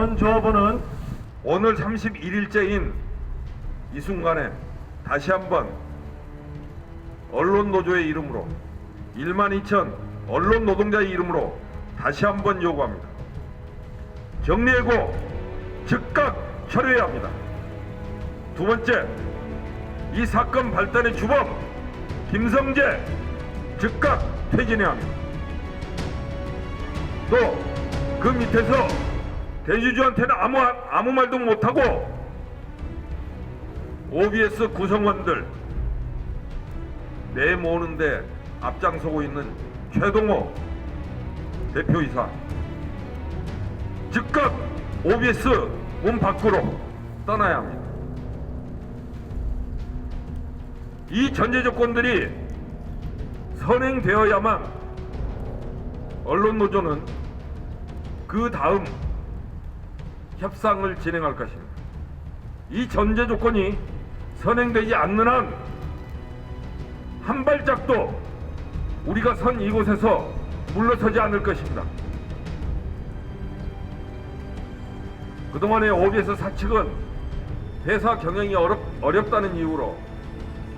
전 조합원은 오늘 31일째인 이 순간에 다시 한번 언론 노조의 이름으로 1만 2천 언론 노동자의 이름으로 다시 한번 요구합니다. 정리해고 즉각 철회해야 합니다. 두 번째, 이 사건 발단의 주범 김성재 즉각 퇴진해야 합니다. 또 그 밑에서 대주주한테는 아무 아무 말도 못하고 OBS 구성원들 내 모으는데 앞장서고 있는 최동호 대표이사 즉각 OBS 문 밖으로 떠나야 합니다. 이 전제 조건들이 선행되어야만 언론 노조는 그 다음 협상을 진행할 것입니다. 이 전제 조건이 선행되지 않는 한 한 발짝도 우리가 선 이곳에서 물러서지 않을 것입니다. 그동안의 OBS 사측은 회사 경영이 어렵, 어렵다는 이유로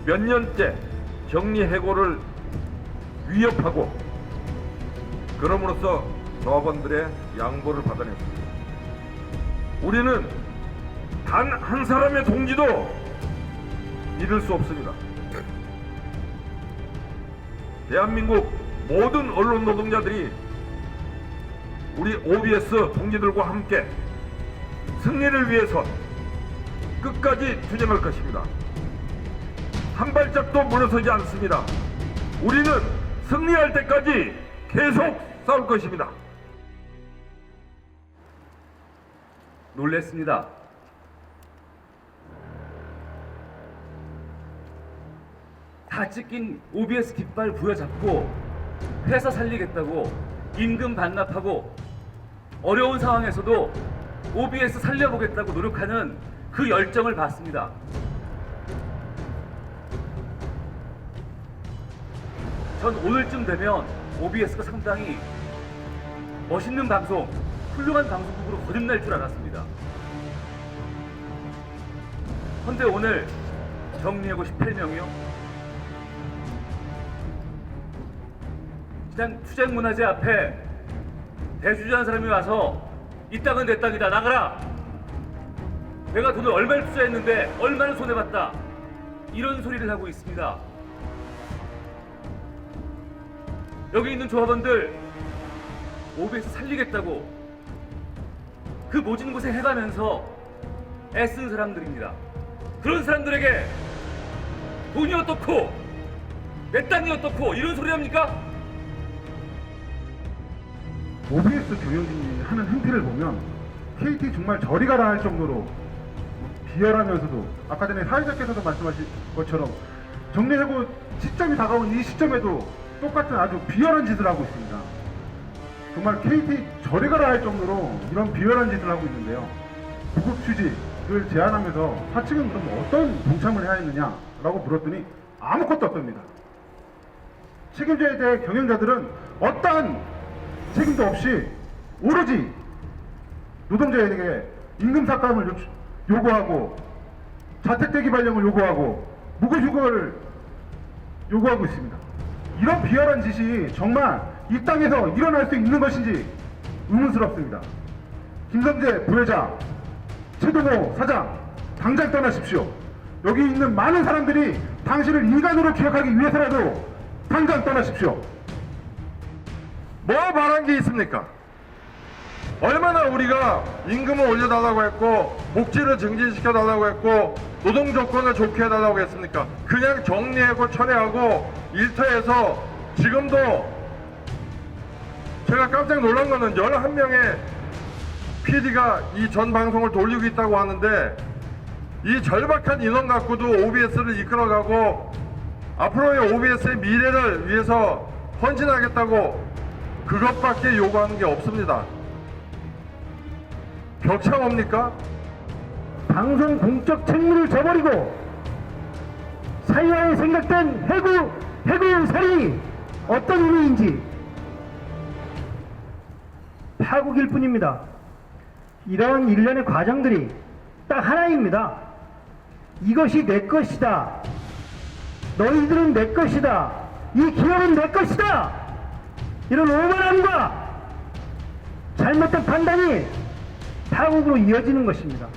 몇 년째 정리 해고를 위협하고 그럼으로써 조합원들의 양보를 받아냈습니다. 우리는 단 한 사람의 동지도 잃을 수 없습니다. 대한민국 모든 언론 노동자들이 우리 OBS 동지들과 함께 승리를 위해서 끝까지 투쟁할 것입니다. 한 발짝도 물러서지 않습니다. 우리는 승리할 때까지 계속 싸울 것입니다. 놀랬습니다. 다 찢긴 OBS 깃발 부여잡고 회사 살리겠다고 임금 반납하고 어려운 상황에서도 OBS 살려보겠다고 노력하는 그 열정을 봤습니다. 전 오늘쯤 되면 OBS가 상당히 멋있는 방송, 훌륭한 방송 국으로 거듭날 줄 알았습니다. 헌데 오늘 정리하고 18명이요? 그냥 투쟁문화재 앞에 대주주한 사람이 와서 이 땅은 내 땅이다 나가라 내가 돈을 얼마를 투자했는데 얼마를 손해봤다 이런 소리를 하고 있습니다 여기 있는 조합원들 OBS 살리겠다고 그 모진 곳에 해가면서 애쓴 사람들입니다. 그런 사람들에게 돈이 어떻고 내 땅이 어떻고 이런 소리 합니까? OBS 경영진이 하는 행태를 보면 KT 정말 저리 가라 할 정도로 비열하면서도 아까 전에 사회자께서도 말씀하신 것처럼 정리해고 시점이 다가온 이 시점에도 똑같은 아주 비열한 짓을 하고 있습니다. 정말 KT 저리 가라 할 정도로 이런 비열한 짓을 하고 있는데요. 구급 휴직을 제안하면서 사측은 그럼 어떤 동참을 해야 했느냐라고 물었더니 아무것도 없답니다. 책임져야 될 경영자들은 어떠한 책임도 없이 오로지 노동자에게 임금 삭감을 요- 요구하고 자택대기 발령을 요구하고 무급휴가를 요구하고 있습니다. 이런 비열한 짓이 정말 이 땅에서 일어날 수 있는 것인지 의문스럽습니다. 김성재 부회장, 최동호 사장, 당장 떠나십시오. 여기 있는 많은 사람들이 당신을 인간으로 기억하기 위해서라도 당장 떠나십시오. 뭐 바란 게 있습니까? 얼마나 우리가 임금을 올려달라고 했고 복지를 증진시켜 달라고 했고 노동 조건을 좋게 해달라고 했습니까? 그냥 정리하고 철회하고 일터에서 지금도 제가 깜짝 놀란 거는 11명의 PD가 이 전 방송을 돌리고 있다고 하는데 이 절박한 인원 갖고도 OBS를 이끌어가고 앞으로의 OBS의 미래를 위해서 헌신하겠다고 그것밖에 요구하는 게 없습니다. 격차 뭡니까? 방송 공적 책무를 저버리고 사회화에 생각된 해구 해구 살인이 어떤 의미인지 파국일 뿐입니다. 이런 일련의 과정들이 딱 하나입니다. 이것이 내 것이다. 너희들은 내 것이다. 이 기업은 내 것이다. 이런 오만함과 잘못된 판단이 타국으로 이어지는 것입니다.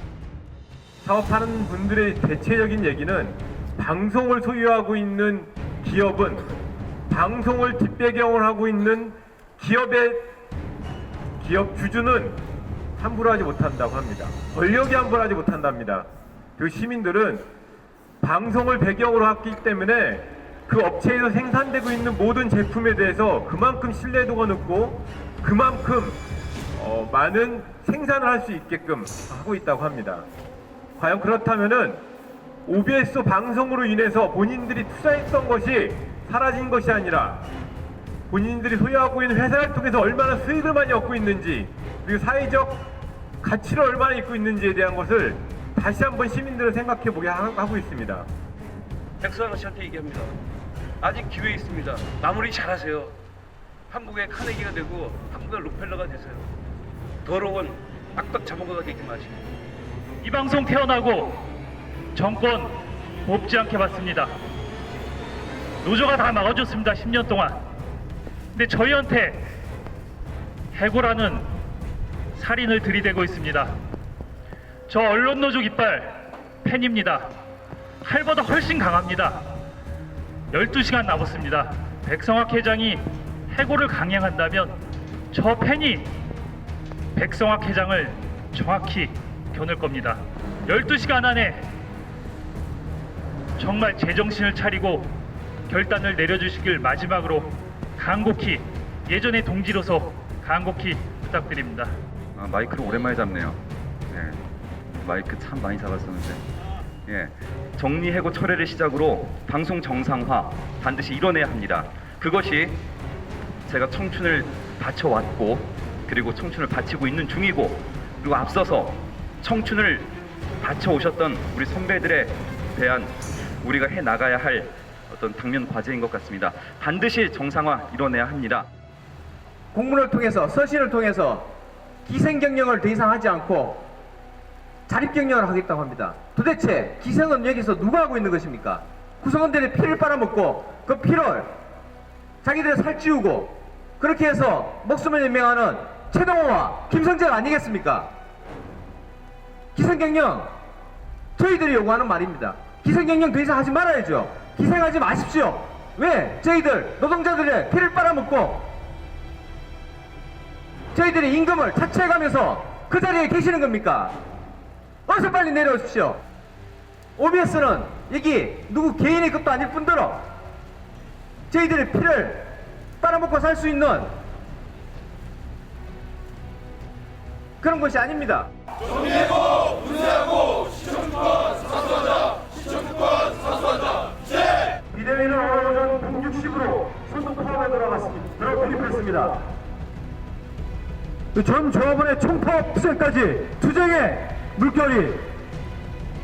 사업하는 분들의 대체적인 얘기는 방송을 소유하고 있는 기업은 방송을 뒷배경을 하고 있는 기업의 기업 주주는 함부로 하지 못한다고 합니다. 권력이 함부로 하지 못한답니다. 그 시민들은 방송을 배경으로 했기 때문에 그 업체에서 생산되고 있는 모든 제품에 대해서 그만큼 신뢰도가 높고 그만큼 어, 많은 생산을 할 수 있게끔 하고 있다고 합니다. 과연 그렇다면은 OBS 방송으로 인해서 본인들이 투자했던 것이 사라진 것이 아니라 본인들이 소유하고 있는 회사를 통해서 얼마나 수익을 많이 얻고 있는지 그리고 사회적 가치를 얼마나 입고 있는지에 대한 것을 다시 한번 시민들은 생각해 보게 하- 하고 있습니다. 백수환 씨한테 얘기합니다. 아직 기회 있습니다. 마무리 잘하세요. 한국의 카네기가 되고 한국의 록펠러가 되세요. 더러운 악덕 자본가가 되지 마시고. 이 방송 태어나고 정권 곱지 않게 봤습니다. 노조가 다 막아줬습니다. 10년 동안. 근데 저희한테 해고라는 살인을 들이대고 있습니다. 저 언론 노조 깃발 팬입니다. 칼보다 훨씬 강합니다. 12시간 남았습니다. 백성학 회장이 해고를 강행한다면 저 팬이 백성학 회장을 정확히 겨눌 겁니다. 12시간 안에 정말 제정신을 차리고 결단을 내려주시길 마지막으로 간곡히 예전의 동지로서 간곡히 부탁드립니다. 아, 마이크를 오랜만에 잡네요. 네. 마이크 참 많이 잡았었는데. 예. 정리 해고 철회를 시작으로 방송 정상화 반드시 이뤄내야 합니다. 그것이 제가 청춘을 바쳐왔고 그리고 청춘을 바치고 있는 중이고 그리고 앞서서 청춘을 바쳐오셨던 우리 선배들에 대한 우리가 해 나가야 할 어떤 당면 과제인 것 같습니다. 반드시 정상화 이뤄내야 합니다. 공문을 통해서 서신을 통해서 기생 경영을 더 이상 하지 않고 자립 경영을 하겠다고 합니다. 도대체 기생은 여기서 누가 하고 있는 것입니까? 구성원들의 피를 빨아먹고 그 피를 자기들의 살찌우고 그렇게 해서 목숨을 연명하는 최동호와 김성재 아니겠습니까? 기생 경영 저희들이 요구하는 말입니다. 기생 경영 더 이상 하지 말아야죠. 기생하지 마십시오. 왜? 저희들 노동자들의 피를 빨아먹고 저희들이 임금을 차치해가면서 그 자리에 계시는 겁니까? 어서 빨리 내려오십시오. OBS는 여기 누구 개인의 것도 아닐 뿐더러 저희들의 피를 빨아먹고 살 수 있는 그런 것이 아닙니다. 비대위는 오전 160으로 선동 파업에 들어갔습니다. 돌입했습니다. 그전 조합원의 총파업 투쟁까지 투쟁의 물결이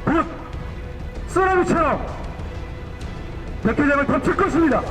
곧 쓰라미처럼 백회장을 덮칠 것입니다.